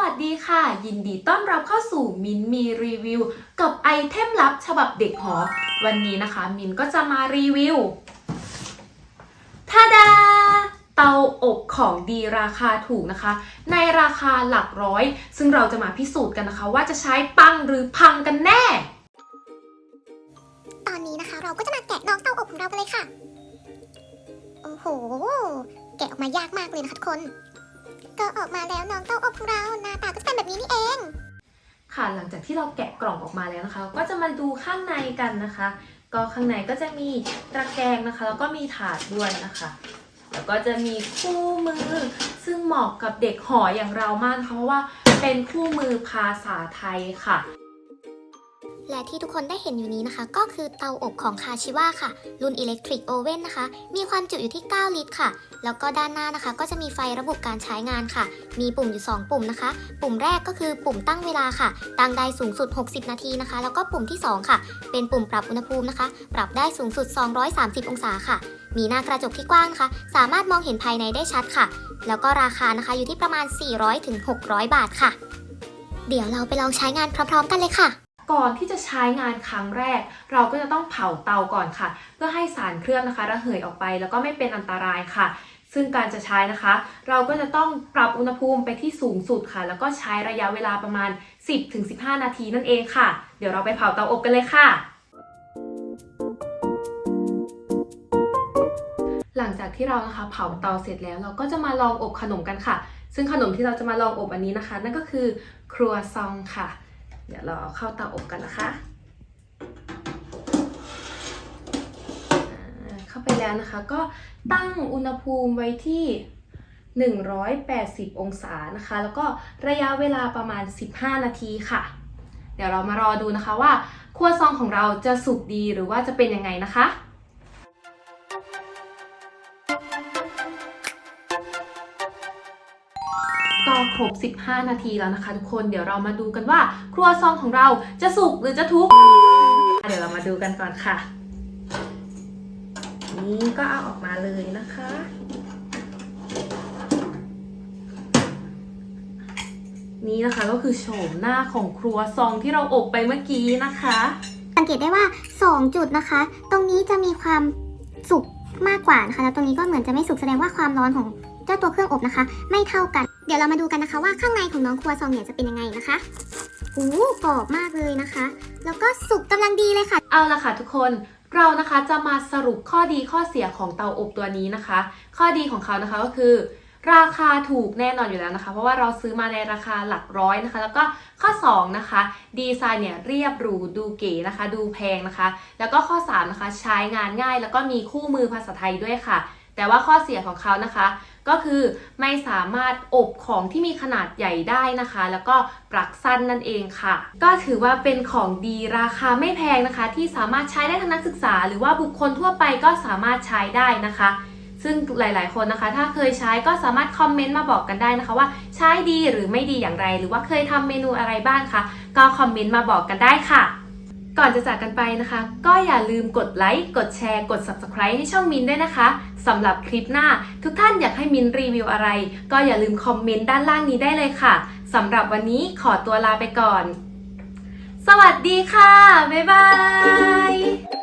วัสดีค่ะ ยินดีต้อนรับเข้าสู่มินมีรีวิว กับไอเทมลับฉบับเด็กหอ วันนี้นะคะ มินก็จะมารีวิวทาดา เตาอบของดีราคาถูกนะคะ ในราคาหลักร้อย ซึ่งเราจะมาพิสูจน์กันนะคะ ว่าจะใช้ปังหรือพังกันแน่ ตอนนี้นะคะเราก็จะมาแกะน้องเตาอบของเรากันเลยค่ะ โอ้โห แกะออกมายากมากเลยนะคะทุกคน ก็ออกมาแล้วน้องเต้าอบของเราหน้าตาก็จะเป็นแบบนี้นี่เอง ค่ะหลังจากที่เราแกะกล่องออกมาแล้วนะคะ ก็จะมาดูข้างในกันนะคะ ก็ข้างในก็จะมีตะแกรงนะคะ แล้วก็มีถาดด้วยนะคะ แล้วก็จะมีคู่มือ ซึ่งเหมาะกับเด็กหออย่างเรามากนะคะเพราะว่าเป็นคู่มือภาษาไทยค่ะ และที่ทุกคนได้เห็นอยู่นี้นะคะ ก็คือเตาอบของคาชิว a ค่ะ รุ่น Electric Oven นะคะ มีความจุอยู่ที่ 9 ลิตรค่ะ แล้วก็ด้านหน้านะคะ ก็จะมีไฟระบุการใช้งานค่ะ มีปุ่มอยู่ 2 ปุ่มนะคะ ปุ่มแรกก็คือปุ่มตั้งเวลาค่ะ ตั้งได้สูงสุด 60 นาทีนะคะ แล้วก็ปุ่มที่ 2 ค่ะ เป็นปุ่มปรับอุณหภูมินะคะ ปรับได้สูงสุด 230 องศาค่ะ มีหน้ากระจกที่กว้างนะคะ สามารถมองเห็นภายในได้ชัดค่ะ แล้วก็ราคานะคะอยู่ที่ประมาณ 400-600 บาทค่ะ เดี๋ยวเราไปลองใช้งานพร้อม ๆ กันเลยค่ะ ก่อนที่จะใช้งานครั้งแรก เราก็จะต้องเผาเตาก่อนค่ะ เพื่อให้สารเคลือบนะคะ ระเหยออกไปแล้วก็ไม่เป็นอันตรายค่ะ ซึ่งการจะใช้นะคะ เราก็จะต้องปรับอุณหภูมิไปที่สูงสุดค่ะ แล้วก็ใช้ระยะเวลาประมาณ 10-15 นาทีนั่นเองค่ะ เดี๋ยวเราไปเผาเตาอบกันเลยค่ะหลังจากที่เรานะคะเผาเตาเสร็จแล้ว เราก็จะมาลองอบขนมกันค่ะ ซึ่งขนมที่เราจะมาลองอบอันนี้นะคะ นั่นก็คือครัวซองค่ะ เดี๋ยวเราเอาเข้าเตาอบกันนะคะ เข้าไปแล้วนะคะ ก็ตั้งอุณหภูมิไว้ที่ 180 องศานะคะ แล้วก็ระยะเวลาประมาณ 15 นาทีค่ะ เดี๋ยวเรามารอดูนะคะว่าครัวซองของเราจะสุกดีหรือว่าจะเป็นยังไงนะคะ ก็ครบ 15 นาทีแล้วนะคะ ทุกคนเดี๋ยวเรามาดูกันว่า ครัวซองของเราจะสุกหรือจะทุกเดี๋ยวเรามาดูกันก่อนค่ะ นี่ก็เอาออกมาเลยนะคะนี่นะคะก็คือโฉมหน้าของครัวซองที่เราอบไปเมื่อกี้นะคะ สังเกตได้ว่า 2 จุดนะคะ ตรงนี้จะมีความสุกมากกว่านะคะแล้วตรงนี้ก็เหมือนจะไม่สุกแสดงว่าความร้อนของเจ้าตัวเครื่องอบนะคะ ไม่เท่ากัน เดี๋ยวเรามาดูกันนะคะว่าข้างในของน้องครัวซองเนี่ยจะเป็นยังไงนะคะโอ้กรอบมากเลยนะคะ แล้วก็สุกกำลังดีเลยค่ะ เอาละค่ะทุกคนเรานะคะจะมาสรุปข้อดีข้อเสียของเตาอบตัวนี้นะคะ ข้อดีของเขานะคะก็คือ ราคาถูกแน่นอนอยู่แล้วนะคะ เพราะว่าเราซื้อมาในราคาหลักร้อยนะคะ แล้วก็ข้อ 2 นะคะ ดีไซน์เนี่ยเรียบหรูดูเก๋นะคะ ดูแพงนะคะ แล้วก็ข้อ 3 นะคะ ใช้งานง่าย แล้วก็มีคู่มือภาษาไทยด้วยค่ะ แต่ว่าข้อเสียของเขานะคะ ก็คือไม่สามารถอบของที่มีขนาดใหญ่ได้นะคะ แล้วก็ปลักสั้นนั่นเองค่ะ ก็ถือว่าเป็นของดีราคาไม่แพงนะคะ ที่สามารถใช้ได้ทั้งนักศึกษา หรือว่าบุคคลทั่วไปก็สามารถใช้ได้นะคะซึ่งหลาย ๆ คนนะคะ ถ้าเคยใช้ก็สามารถคอมเมนต์มาบอกกันได้นะคะว่าใช้ดีหรือไม่ดีอย่างไร หรือว่าเคยทำเมนูอะไรบ้างคะก็คอมเมนต์มาบอกกันได้ค่ะ ก่อนจะจากกันไปนะคะ ก็อย่าลืมกดไลค์ กดแชร์ กด subscribe ให้ช่องมินด้วยนะคะสำหรับคลิปหน้า ทุกท่านอยากให้มินรีวิวอะไร ก็อย่าลืมคอมเมนต์ด้านล่างนี้ได้เลยค่ะสำหรับวันนี้ขอตัวลาไปก่อน สวัสดีค่ะ บ๊ายบาย